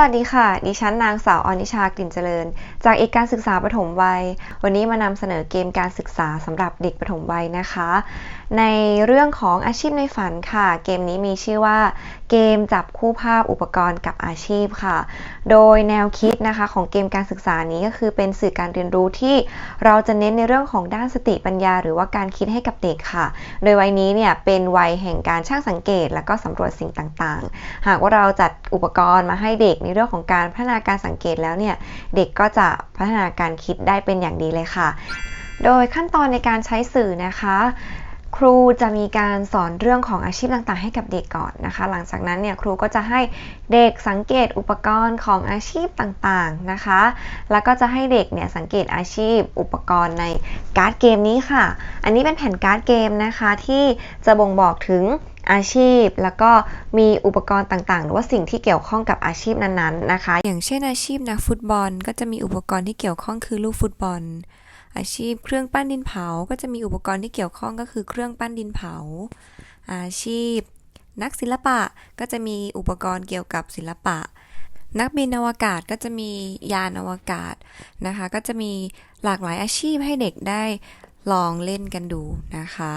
วัสดีค่ะ ดิฉันนางสาวอนิชากลิ่นเจริญ จากเอกการศึกษาปฐมวัย วันนี้มานำเสนอเกมการศึกษาสำหรับเด็กปฐมวัยนะคะ ในเรื่องของอาชีพในฝันค่ะ เกมนี้มีชื่อว่า เกมจับคู่ภาพอุปกรณ์กับอาชีพค่ะ โดยแนวคิดนะคะของเกมการศึกษานี้ก็คือเป็นสื่อการเรียนรู้ที่เราจะเน้นในเรื่องของด้านสติปัญญา หรือว่าการคิดให้กับเด็กค่ะ โดยวัยนี้เนี่ยเป็นวัยแห่งการช่างสังเกต และก็สำรวจสิ่งต่างๆ หากว่าเราจัดอุปกรณ์มาให้เด็กในเรื่องของการพัฒนาการสังเกตแล้วเนี่ย เด็กก็จะพัฒนาการคิดได้เป็นอย่างดีเลยค่ะ โดยขั้นตอนในการใช้สื่อนะคะครูจะมีการสอนเรื่องของอาชีพต่างๆ ให้กับเด็กก่อนนะคะ หลังจากนั้นเนี่ยครูก็จะให้เด็กสังเกตอุปกรณ์ของอาชีพต่างๆนะคะ แล้วก็จะให้เด็กเนี่ยสังเกตอาชีพอุปกรณ์ในการ์ดเกมนี้ค่ะ อันนี้เป็นแผ่นการ์ดเกมนะคะที่จะบ่งบอกถึง อาชีพ แล้วก็มีอุปกรณ์ต่างๆ หรือว่าสิ่งที่เกี่ยวข้องกับอาชีพนั้นๆนะคะ อย่างเช่นอาชีพนักฟุตบอล ก็จะมีอุปกรณ์ที่เกี่ยวข้องคือลูกฟุตบอล อาชีพเครื่องปั้นดินเผา ก็จะมีอุปกรณ์ที่เกี่ยวข้องก็คือเครื่องปั้นดินเผา อาชีพ นักศิลปะก็จะมีอุปกรณ์เกี่ยวกับศิลปะ นักบินอวกาศก็จะมียานอวกาศนะคะ ก็จะมีหลากหลายอาชีพให้เด็กได้ลองเล่นกันดูนะคะ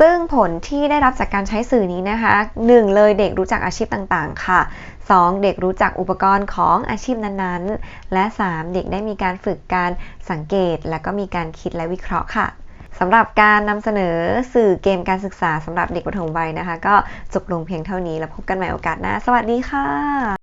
ซึ่งผลที่ได้รับจากการใช้สื่อนี้นะคะ 1. เลยเด็กรู้จักอาชีพต่างๆ ค่ะ 2. เด็กรู้จักอุปกรณ์ของอาชีพนั้นๆ และ 3. เด็กได้มีการฝึกการสังเกต และก็มีการคิดและวิเคราะห์ค่ะสำหรับการนำเสนอสื่อเกมการศึกษาสำหรับเด็กประถมวัยนะคะ ก็จบลงเพียงเท่านี้แล้วพบกันใหม่โอกาสหน้า สวัสดีค่ะ